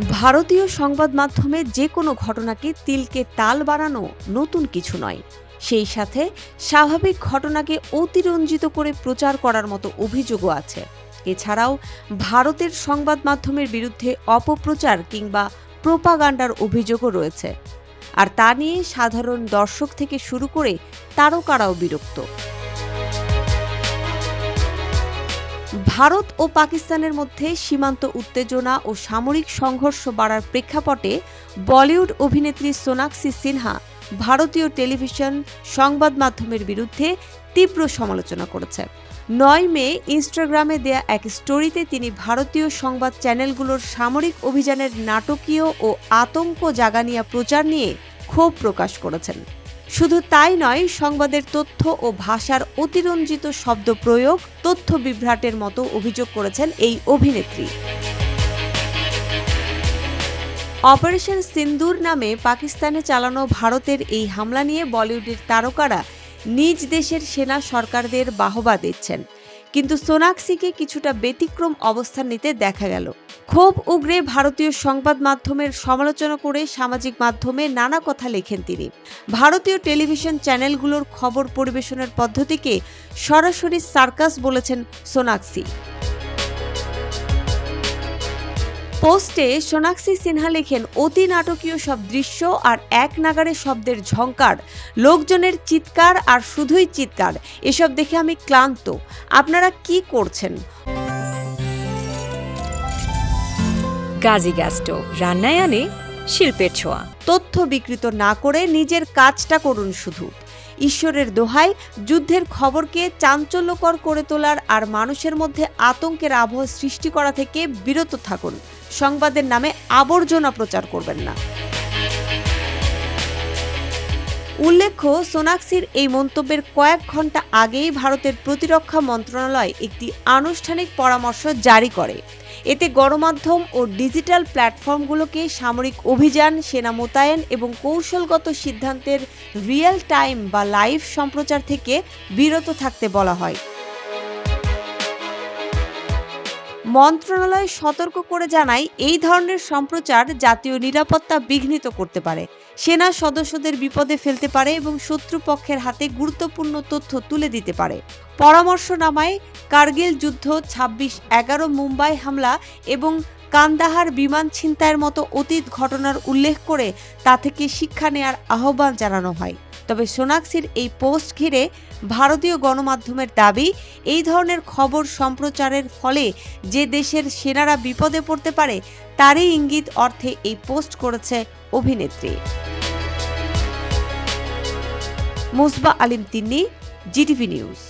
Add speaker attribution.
Speaker 1: ভারতীয় সংবাদ মাধ্যমে যে কোনো ঘটনাকে তিলকে তাল বাড়ানো নতুন কিছু নয়। সেই সাথে স্বাভাবিক ঘটনাকে অতিরঞ্জিত করে প্রচার করার মতো অভিযোগও আছে। এছাড়াও ভারতের সংবাদ মাধ্যমের বিরুদ্ধে অপপ্রচার কিংবা প্রোপাগান্ডার অভিযোগও রয়েছে। আর তা নিয়ে সাধারণ দর্শক থেকে শুরু করে তারকারাও বিরক্ত। ভারত ও পাকিস্তানের মধ্যে সীমান্ত উত্তেজনা ও সামরিক সংঘর্ষ বাড়ার প্রেক্ষাপটে বলিউড অভিনেত্রী সোনাক্ষী সিনহা ভারতীয় টেলিভিশন সংবাদ মাধ্যমের বিরুদ্ধে তীব্র সমালোচনা করেছে। নয় মে ইনস্টাগ্রামে দেয়া এক স্টোরিতে তিনি ভারতীয় সংবাদ চ্যানেলগুলোর সামরিক অভিযানের নাটকীয় ও আতঙ্ক জাগানিয়া প্রচার নিয়ে ক্ষোভ প্রকাশ করেছেন। শুধু তাই নয়, সংবাদের তথ্য ও ভাষার অতিরঞ্জিত শব্দ প্রয়োগ, তথ্য বিভ্রাটের মতো অভিযোগ করেছেন এই অভিনেত্রী। অপারেশন সিন্দুর নামে পাকিস্তানে চালানো ভারতের এই হামলা নিয়ে বলিউডের তারকারা নিজ দেশের সেনা সরকারদের বাহবা দিচ্ছেন। কিন্তু সোনাক্সিকে কিছুটা ব্যতিক্রম অবস্থান নিতে দেখা গেল। ক্ষোভ উগরে ভারতীয় সংবাদ মাধ্যমের সমালোচনা করে সামাজিক মাধ্যমে নানা কথা লেখেন তিনি। ভারতীয় টেলিভিশন চ্যানেলগুলোর খবর পরিবেশনের পদ্ধতিকে সরাসরি সার্কাস বলেছেন সোনাক্ষী। পোস্টে সোনাক্ষী সিনহা লেখেন অতি নাটকীয় সব দৃশ্য আর এক নাগারে শব্দের ঝংকার। লোকজনের চিৎকার আর শুধুই চিৎকার। এসব দেখে আমি ক্লান্ত। আপনারা কি করছেন?
Speaker 2: গাজী গ্যাস স্টোভ রান্নায় আনে শিল্পের ছোঁয়া।
Speaker 1: তথ্য বিকৃত না করে নিজের কাজটা করুন শুধু। ঈশ্বরের দোহাই, যুদ্ধের খবরকে চাঞ্চল্যকর করে তোলার আর মানুষের মধ্যে আতঙ্কের আবহ সৃষ্টি করা থেকে বিরত থাকুন। সংবাদের নামে আবর্জনা প্রচার করবেন না। উল্লেখ্য সোনাক্সির এই মন্তব্যের কয়েক ঘণ্টা আগেই ভারতের প্রতিরক্ষা মন্ত্রণালয় একটি আনুষ্ঠানিক পরামর্শ জারি করে। এতে গণমাধ্যম ও ডিজিটাল প্ল্যাটফর্মগুলোকে সামরিক অভিযান, সেনা মোতায়েন এবং কৌশলগত সিদ্ধান্তের রিয়েল টাইম বা লাইভ সম্প্রচার থেকে বিরত থাকতে বলা হয়। মন্ত্রণালয় সতর্ক করে জানায়, এই ধরনের সম্প্রচার জাতীয় নিরাপত্তা বিঘ্নিত করতে পারে। সেনা সদস্যদের বিপদে ফেলতে পারে এবং শত্রুপক্ষের হাতে গুরুত্বপূর্ণ তথ্য তুলে দিতে পারে। পরামর্শনামায়, কার্গিল যুদ্ধ, ছাব্বিশ এগারো মুম্বাই হামলা এবং কান্দাহার বিমান ছিনতাইয়ের মতো অতীত ঘটনার উল্লেখ করে তা থেকে শিক্ষা নেয়ার আহ্বান জানানো হয়। তবে সোনাক্ষীর এই পোস্ট ঘিরে ভারতীয় গণমাধ্যমের দাবি, এই ধরনের খবর সম্প্রচারের ফলে যে দেশের সেনারা বিপদে পড়তে পারে, তারই ইঙ্গিত অর্থে এই পোস্ট করেছে অভিনেত্রী। Musba Alim Tinni, GTV news.